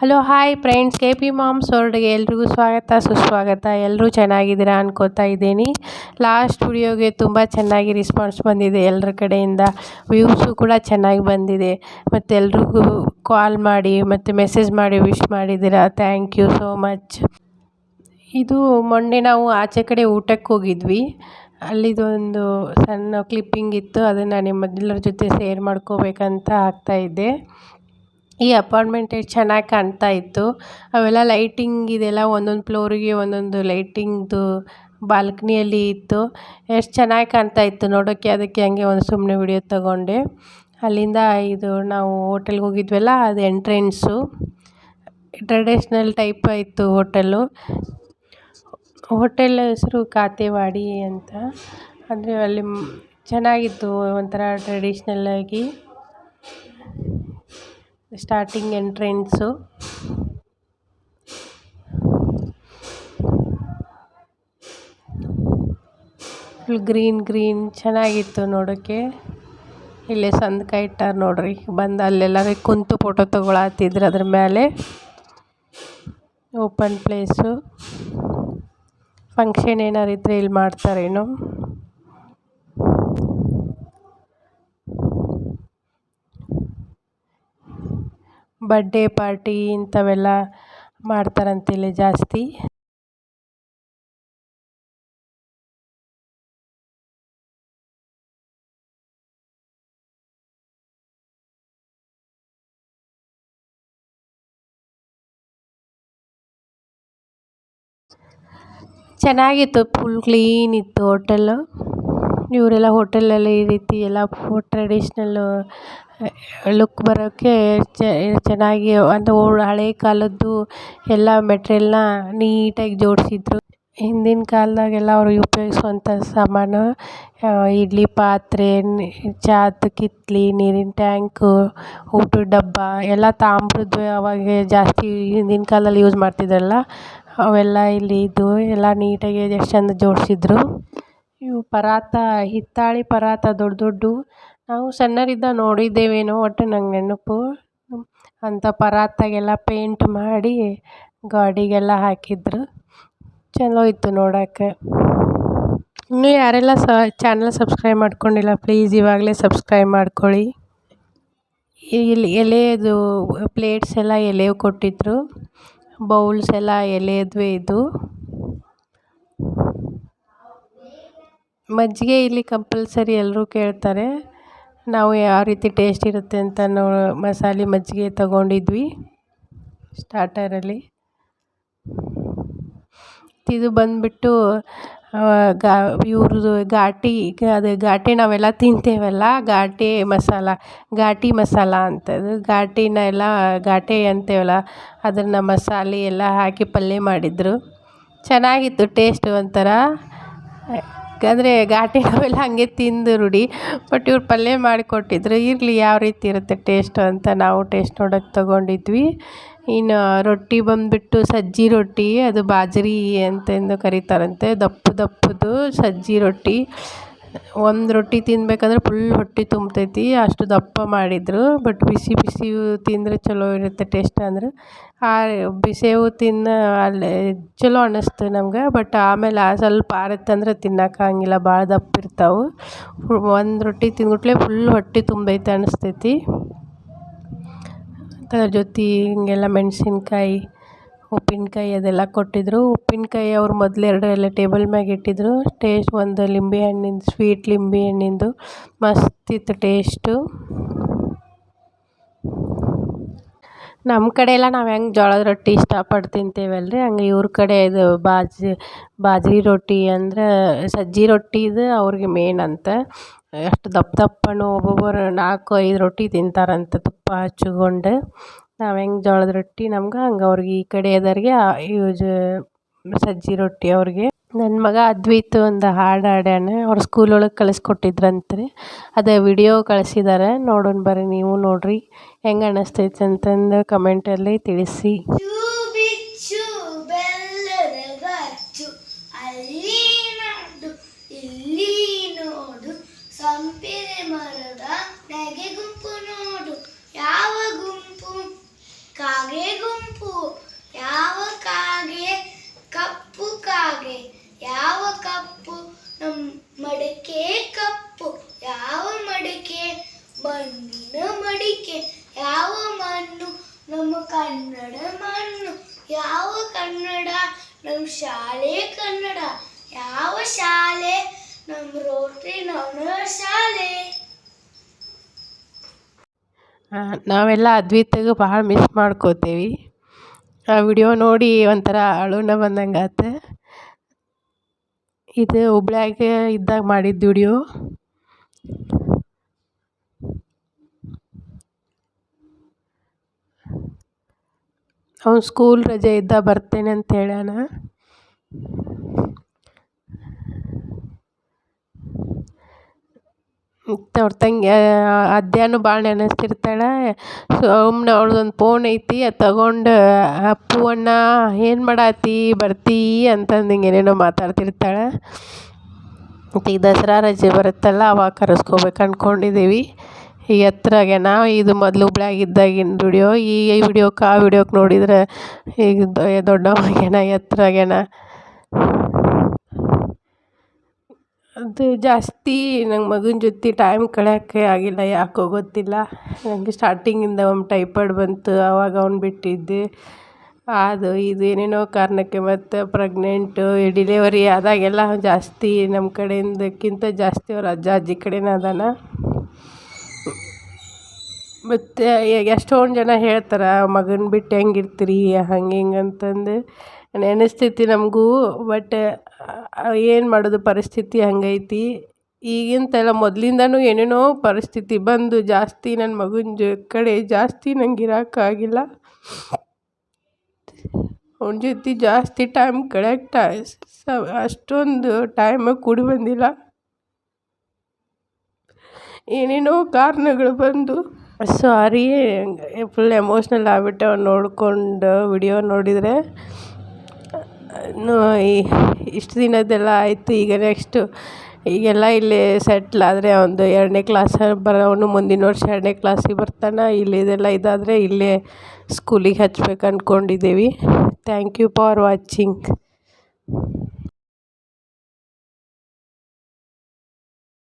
Hello hi friends K P moms ವರ್ಡ್ಗೆ ಎಲ್ರಿಗೂ ಸ್ವಾಗತ, ಸುಸ್ವಾಗತ. ಎಲ್ಲರೂ ಚೆನ್ನಾಗಿದ್ದೀರಾ ಅನ್ಕೋತಾ ಇದ್ದೀನಿ. ಲಾಸ್ಟ್ ವಿಡಿಯೋಗೆ ತುಂಬ ಚೆನ್ನಾಗಿ ರಿಸ್ಪಾನ್ಸ್ ಬಂದಿದೆ ಎಲ್ಲರ ಕಡೆಯಿಂದ. ವ್ಯೂಸು ಕೂಡ ಚೆನ್ನಾಗಿ ಬಂದಿದೆ. ಮತ್ತು ಎಲ್ರಿಗೂ ಕಾಲ್ ಮಾಡಿ, ಮತ್ತು ಮೆಸೇಜ್ ಮಾಡಿ ವಿಶ್ ಮಾಡಿದ್ದೀರಾ? ಥ್ಯಾಂಕ್ ಯು ಸೋ ಮಚ್ ಇದು ಮೊನ್ನೆ ನಾವು ಆಚೆ ಕಡೆ ಊಟಕ್ಕೆ ಹೋಗಿದ್ವಿ. ಅಲ್ಲಿದೊಂದು ಸಣ್ಣ ಕ್ಲಿಪ್ಪಿಂಗ್ ಇತ್ತು. ಅದನ್ನು ನಿಮ್ಮೆಲ್ಲರ ಜೊತೆ ಶೇರ್ ಮಾಡ್ಕೋಬೇಕಂತ ಆಗ್ತಾಯಿದ್ದೆ ಈ ಅಪಾರ್ಟ್ಮೆಂಟ್ ಎಷ್ಟು ಚೆನ್ನಾಗಿ ಕಾಣ್ತಾ ಇತ್ತು. ಅವೆಲ್ಲ ಲೈಟಿಂಗ್ ಇದೆಲ್ಲ ಒಂದೊಂದು ಫ್ಲೋರಿಗೆ ಒಂದೊಂದು ಲೈಟಿಂಗ್ದು ಬಾಲ್ಕನಿಯಲ್ಲಿ ಇತ್ತು. ಎಷ್ಟು ಚೆನ್ನಾಗಿ ಕಾಣ್ತಾ ಇತ್ತು ನೋಡೋಕ್ಕೆ ಅದಕ್ಕೆ ಹಂಗೆ ಒಂದು ಸುಮ್ಮನೆ ವಿಡಿಯೋ ತಗೊಂಡೆ. ಅಲ್ಲಿಂದ ಇದು ನಾವು ಹೋಟೆಲ್ಗೆ ಹೋಗಿದ್ವಲ್ಲ, ಅದು ಎಂಟ್ರೆನ್ಸು. ಟ್ರೆಡಿಷ್ನಲ್ ಟೈಪ್ ಇತ್ತು ಹೋಟೆಲ್ಲು. ಹೋಟೆಲ್ ಹೆಸರು ಕಾತೆವಾಡಿ ಅಂತ. ಅಂದರೆ ಅಲ್ಲಿ ಚೆನ್ನಾಗಿತ್ತು ಒಂಥರ ಟ್ರೆಡಿಷ್ನಲ್ಲಾಗಿ starting entrance full green green ಚೆನ್ನಾಗಿತ್ತು ನೋಡೋಕ್ಕೆ ಇಲ್ಲೇ ಸಂದ್ಕ ಇಟ್ಟಾರ ನೋಡ್ರಿ. ಬಂದು ಅಲ್ಲೆಲ್ಲ ಕುಂತು ಫೋಟೋ ತೊಗೊಳತ್ತಿದ್ರು ಅದ್ರ ಮೇಲೆ ಓಪನ್ ಪ್ಲೇಸು ಫಂಕ್ಷನ್ ಏನಾರು ಇದ್ದರೆ ಇಲ್ಲಿ ಮಾಡ್ತಾರೇನೋ. ಬರ್ಡೇ ಪಾರ್ಟಿ ಇಂಥವೆಲ್ಲ ಮಾಡ್ತಾರಂತೆ ಇಲ್ಲಿ ಜಾಸ್ತಿ. ಚೆನ್ನಾಗಿತ್ತು ಫುಲ್ ಕ್ಲೀನ್ ಇತ್ತು ಹೋಟೆಲ್ಲು ಇವರೆಲ್ಲ ಹೋಟೆಲಲ್ಲಿ ಈ ರೀತಿ ಎಲ್ಲ ಫು ಟ್ರೆಡಿಷ್ನಲ್ಲು ಲುಕ್ ಬರೋಕ್ಕೆ ಚೆನ್ನಾಗಿ ಒಂದು ಹಳೆ ಕಾಲದ್ದು ಎಲ್ಲ ಮೆಟ್ರಿಯಲ್ನ ನೀಟಾಗಿ ಜೋಡಿಸಿದ್ರು. ಹಿಂದಿನ ಕಾಲದಾಗೆಲ್ಲ ಅವರು ಉಪಯೋಗಿಸುವಂಥ ಸಾಮಾನು ಇಡ್ಲಿ ಪಾತ್ರೆ, ಚಾತ್, ಕಿತ್ಲಿ, ನೀರಿನ ಟ್ಯಾಂಕು, ಊಟದ ಡಬ್ಬ, ಎಲ್ಲ ತಾಮ್ರದ್ದು ಅವಾಗ ಜಾಸ್ತಿ ಹಿಂದಿನ ಕಾಲದಲ್ಲಿ ಯೂಸ್ ಮಾಡ್ತಿದ್ರಲ್ಲ, ಅವೆಲ್ಲ ಇಲ್ಲಿ ಇದ್ದವು ಎಲ್ಲ ನೀಟಾಗಿ ಎಷ್ಟು ಚಂದ ಜೋಡಿಸಿದ್ರು. ಇವು ಪರಾತ, ಹಿತ್ತಾಳೆ ಪರಾತ ದೊಡ್ಡ ದೊಡ್ಡ. ನಾವು ಸಣ್ಣವರಿದ್ದಾಗ ನೋಡಿದ್ದೇವೇನೋ, ಒಟ್ಟು ನಂಗೆ ನೆನಪು. ಅಂಥ ಪರಾತಾಗೆಲ್ಲ ಪೇಂಟ್ ಮಾಡಿ ಗಾಡಿಗೆಲ್ಲ ಹಾಕಿದ್ರು. ಚಲೋ ಇತ್ತು ನೋಡೋಕ್ಕೆ ಇನ್ನೂ ಯಾರೆಲ್ಲ ಸ, ಚಾನಲ್ ಸಬ್ಸ್ಕ್ರೈಬ್ ಮಾಡ್ಕೊಂಡಿಲ್ಲ, ಪ್ಲೀಸ್ ಇವಾಗಲೇ ಸಬ್ಸ್ಕ್ರೈಬ್ ಮಾಡ್ಕೊಳ್ಳಿ. ಇಲ್ಲಿ ಎಲೆಯದು ಪ್ಲೇಟ್ಸ್ ಎಲ್ಲ ಎಲೆಯವು ಕೊಟ್ಟಿದ್ದರು ಬೌಲ್ಸ್ ಎಲ್ಲ ಎಲೆಯದ್ವೇ ಇದ್ದವು ಮಜ್ಜಿಗೆ ಇಲ್ಲಿ ಕಂಪಲ್ಸರಿ ಎಲ್ಲರೂ ಕೇಳ್ತಾರೆ, ನಾವು ಯಾವ ರೀತಿ ಟೇಸ್ಟ್ ಇರುತ್ತೆ ಅಂತ ನೋ ಮಸಾಲೆ ಮಜ್ಜಿಗೆ ತಗೊಂಡಿದ್ವಿ ಸ್ಟಾರ್ಟರಲ್ಲಿ ಇದು ಬಂದುಬಿಟ್ಟು ಗಾ, ಇವ್ರದ್ದು ಘಾಟಿ, ಅದು ಘಾಟಿ ನಾವೆಲ್ಲ ತಿಂತೇವಲ್ಲ, ಘಾಟಿ ಮಸಾಲ ಘಾಟಿ ಮಸಾಲ ಅಂತದು, ಘಾಟಿನ ಎಲ್ಲ ಘಾಟಿ ಅಂತೇವಲ್ಲ, ಅದನ್ನು ಮಸಾಲೆ ಎಲ್ಲ ಹಾಕಿ ಪಲ್ಯ ಮಾಡಿದ್ರು. ಚೆನ್ನಾಗಿತ್ತು ಟೇಸ್ಟ್ ಒಂಥರ. ಅಂದರೆ ಘಾಟಿ ನಾವೆಲ್ಲ ಹಾಗೆ ತಿಂದು ರೂಢಿ ಬಟ್ ಇವ್ರು ಪಲ್ಯ ಮಾಡಿಕೊಟ್ಟಿದ್ರು ಇರಲಿ, ಯಾವ ರೀತಿ ಇರುತ್ತೆ ಟೇಸ್ಟು ಅಂತ ನಾವು ಟೇಸ್ಟ್ ನೋಡೋಕೆ ತೊಗೊಂಡಿದ್ವಿ. ಇನ್ನು ರೊಟ್ಟಿ ಬಂದುಬಿಟ್ಟು ಸಜ್ಜಿ ರೊಟ್ಟಿ, ಅದು ಬಾಜರಿ ಅಂತಂದು ಕರೀತಾರಂತೆ. ದಪ್ಪ ದಪ್ಪದು ಸಜ್ಜಿ ರೊಟ್ಟಿ. ಒಂದು ರೊಟ್ಟಿ ತಿನ್ಬೇಕಂದ್ರೆ ಫುಲ್ ಹೊಟ್ಟೆ ತುಂಬ್ತೈತಿ. ಅಷ್ಟು ದಪ್ಪ ಮಾಡಿದರು ಬಟ್ ಬಿಸಿ ಬಿಸಿ ತಿಂದರೆ ಚಲೋ ಇರುತ್ತೆ ಟೇಸ್ಟ್ ಅಂದ್ರೆ. ಆ ಬಿಸಿವು ತಿನ್ನ ಅಲ್ಲಿ ಚಲೋ ಅನ್ನಿಸ್ತು ನಮ್ಗೆ ಬಟ್ ಆಮೇಲೆ ಆ ಸ್ವಲ್ಪ ಆರತ್ತಂದ್ರೆ ತಿನ್ನೋಕ್ಕಾಗಿಲ್ಲ ಭಾಳ ದಪ್ಪ ಇರ್ತಾವೆ. ಒಂದು ರೊಟ್ಟಿ ತಿಂದ್ಬಿಟ್ಲೆ ಫುಲ್ ಹೊಟ್ಟೆ ತುಂಬೈತೆ ಅನ್ನಿಸ್ತೈತಿ ಅದ್ರ ಜೊತೆ ಹಿಂಗೆಲ್ಲ ಮೆಣಸಿನ್ಕಾಯಿ ಉಪ್ಪಿನಕಾಯಿ ಅದೆಲ್ಲ ಕೊಟ್ಟಿದ್ದರು ಉಪ್ಪಿನಕಾಯಿ ಅವ್ರು ಮೊದಲು ಎರಡು ಎಲೆ ಟೇಬಲ್ ಮ್ಯಾಗ ಇಟ್ಟಿದ್ದರು ಟೇಸ್ಟ್ ಒಂದು ಲಿಂಬೆ ಹಣ್ಣಿಂದು ಸ್ವೀಟ್ ಲಿಂಬೆ ಹಣ್ಣಿಂದು. ಮಸ್ತ್ ಇತ್ತು ಟೇಸ್ಟು ನಮ್ಮ ಕಡೆ ಎಲ್ಲ ನಾವು ಹೆಂಗೆ ಜೋಳದ ರೊಟ್ಟಿ ಇಷ್ಟಪಟ್ಟು ತಿಂತೇವಲ್ಲ ರೀ ಹಂಗೆ ಇವ್ರ ಕಡೆ ಇದು ಬಾಜಿ ಬಾಜ್ರಿ ರೊಟ್ಟಿ ಅಂದ್ರೆ ಸಜ್ಜಿ ರೊಟ್ಟಿದು ಅವ್ರಿಗೆ ಮೇನ್ ಅಂತ. ಎಷ್ಟು ದಪ್ಪ ದಪ್ಪನೂ ಒಬ್ಬೊಬ್ಬರು ನಾಲ್ಕು ಐದು ರೊಟ್ಟಿ ತಿಂತಾರಂತೆ ತುಪ್ಪ ಹಚ್ಕೊಂಡು ನಾವು ಹೆಂಗೆ ಜೋಳದ ರೊಟ್ಟಿ ನಮ್ಗೆ, ಹಂಗೆ ಅವ್ರಿಗೆ ಈ ಕಡೆ ಅದರಿಗೆ ಯೂಜ್ ಸಜ್ಜಿ ರೊಟ್ಟಿ ಅವ್ರಿಗೆ. ನನ್ನ ಮಗ ಅದ್ವೈತ ಒಂದು ಹಾಡು ಹಾಡ್ಯಾನ, ಅವ್ರ ಸ್ಕೂಲ್ ಒಳಗೆ ರೀ ಅದೇ ವಿಡಿಯೋ ಕಳಿಸಿದ್ದಾರೆ ನೋಡೋಣ ಬರ್ರಿ ನೀವು ನೋಡಿರಿ, ಹೆಂಗೆ ಅನ್ನಿಸ್ತೈತೆ ಅಂತಂದು ಕಮೆಂಟಲ್ಲಿ ತಿಳಿಸಿ ಬಿಚ್ಚು ಬೆಲ್ಲದ ಗಚ್ಚು ಅಲ್ಲಿ ನಾಡು ಇಲ್ಲಿ ನೋಡು ಸಂಪಿಗೆ ಮರದ ನೆಗೆ ಗುಂಪು ನೋಡು ಯಾವ ಗುಂಪು ಕಾಗೆ ಗುಂಪು ಕನ್ನಡ ಮಣ್ಣು ಯಾವ ಕನ್ನಡ ನಮ್ಮ ಶಾಲೆ ಕನ್ನಡ. ಯಾವ ಶಾಲೆ? ನಮ್ಮ ರೋಟ್ರಿ ನಮ್ಮ ಶಾಲೆ. ನಾವೆಲ್ಲ ಅದ್ವಿತಾಗ ಭಾಳ ಮಿಸ್ ಮಾಡ್ಕೋತೀವಿ. ಆ ವಿಡಿಯೋ ನೋಡಿ ಒಂಥರ ಅಳುನ ಬಂದಂಗೆ ಆತು ಇದು ಹುಬ್ಳ್ಯಾಗ ಇದ್ದಾಗ ಮಾಡಿದ್ದು ವಿಡಿಯೋ ಅವ್ನು ಸ್ಕೂಲ್ ರಜೆ ಇದ್ದಾಗ ಬರ್ತೇನೆ ಅಂತ ಹೇಳ್ಯಾನ. ಮತ್ತು ಅವ್ರ ತಂಗಿ ಅದ್ಯಾನು ಭಾಳ ನೆನೆಸ್ತಿರ್ತಾಳೆ. ಸುಮ್ಮನೆ ಅವ್ಳ್ದೊಂದು ಫೋನ್ ಐತಿ, ಅದು ತಗೊಂಡು ಅಪ್ಪು ಅಣ್ಣ ಏನು ಮಾಡಾತಿ, ಬರ್ತೀ ಅಂತಂದು ಹಿಂಗೆ ಏನೇನೋ ಮಾತಾಡ್ತಿರ್ತಾಳೆ. ಮತ್ತು ಈಗ ದಸರಾ ರಜೆ ಬರುತ್ತಲ್ಲ, ಅವಾಗ ಕರೆಸ್ಕೋಬೇಕು ಅಂದ್ಕೊಂಡಿದ್ದೀವಿ ಈಗ ನಾವು ಇದು ಮೊದಲು ಹುಬ್ಳ್ಯಾಗಿದ್ದಾಗಿನ ವಿಡಿಯೋ ಈ ವಿಡಿಯೋಕ್ಕೆ ಆ ವಿಡಿಯೋಕ್ಕೆ ನೋಡಿದ್ರೆ ಈಗ ದೊಡ್ಡವಾಗ್ಯಾನ ಎತ್ತರಾಗ್ಯಾನ ಅದು ಜಾಸ್ತಿ ನಂಗೆ ಮಗನ ಜೊತೆ ಟೈಮ್ ಕಳೆಯೋಕ್ಕೆ ಆಗಿಲ್ಲ, ಯಾಕೋ ಗೊತ್ತಿಲ್ಲ. ನನಗೆ ಸ್ಟಾರ್ಟಿಂಗಿಂದ ಒಂದು ಟೈಫಾಯ್ಡ್ ಬಂತು ಆವಾಗ ಅವ್ನು ಬಿಟ್ಟಿದ್ದೆ. ಅದು, ಇದು ಏನೇನೋ ಕಾರಣಕ್ಕೆ ಮತ್ತು ಪ್ರೆಗ್ನೆಂಟು ಡಿಲೆವರಿ ಆದಾಗೆಲ್ಲ ಜಾಸ್ತಿ ನಮ್ಮ ಕಡೆಯಿಂದಕ್ಕಿಂತ ಜಾಸ್ತಿ ಅವ್ರ ಅಜ್ಜ, ಅಜ್ಜಿ ಕಡೆನೇ ಅದಾನ. ಮತ್ತು ಎಷ್ಟೊಂದು ಜನ ಹೇಳ್ತಾರೆ, ಮಗನ ಬಿಟ್ಟು ಹೆಂಗಿರ್ತೀರಿ, ಹಂಗೆ ಹಿಂಗೆ ಅಂತಂದು ನೆನೆಸ್ತೈತಿ ನಮಗೂ. ಬಟ್ ಏನು ಮಾಡೋದು, ಪರಿಸ್ಥಿತಿ ಹಂಗೈತಿ. ಈಗಿಂತೆಲ್ಲ ಮೊದಲಿಂದನೂ ಏನೇನೋ ಪರಿಸ್ಥಿತಿ ಬಂದು ಜಾಸ್ತಿ ನನ್ನ ಮಗನ ಜ, ಕಡೆ ಜಾಸ್ತಿ ನಂಗೆ ಇರೋಕ್ಕಾಗಿಲ್ಲ ಅವನ ಜೊತೆ ಜಾಸ್ತಿ ಟೈಮ್ ಕಳೆಕ್ಟ್ ಟೈ ಅಷ್ಟೊಂದು ಟೈಮ್ ಕೂಡಿ ಬಂದಿಲ್ಲ. ಏನೇನೋ ಕಾರಣಗಳು ಬಂದು ಸಾರಿ ಫುಲ್ ಎಮೋಷ್ನಲ್ ಆಗಿಬಿಟ್ಟೆ ಅವ್ನು ನೋಡ್ಕೊಂಡು ವಿಡಿಯೋ ನೋಡಿದರೆ ಇಷ್ಟು ದಿನದ್ದೆಲ್ಲ ಆಯಿತು, ಈಗ ನೆಕ್ಸ್ಟು ಈಗೆಲ್ಲ ಇಲ್ಲಿ ಸೆಟ್ಲ್ ಆದರೆ ಒಂದು ಎರಡನೇ ಕ್ಲಾಸ್ ಬರೋನು ಮುಂದಿನ ವರ್ಷ ಎರಡನೇ ಕ್ಲಾಸಿಗೆ ಬರ್ತಾನೆ, ಇಲ್ಲಿ ಇದೆಲ್ಲ ಇದಾದರೆ ಇಲ್ಲೇ ಸ್ಕೂಲಿಗೆ ಹಚ್ಬೇಕು ಅಂದ್ಕೊಂಡಿದ್ದೀವಿ ಥ್ಯಾಂಕ್ ಯು ಫಾರ್ ವಾಚಿಂಗ್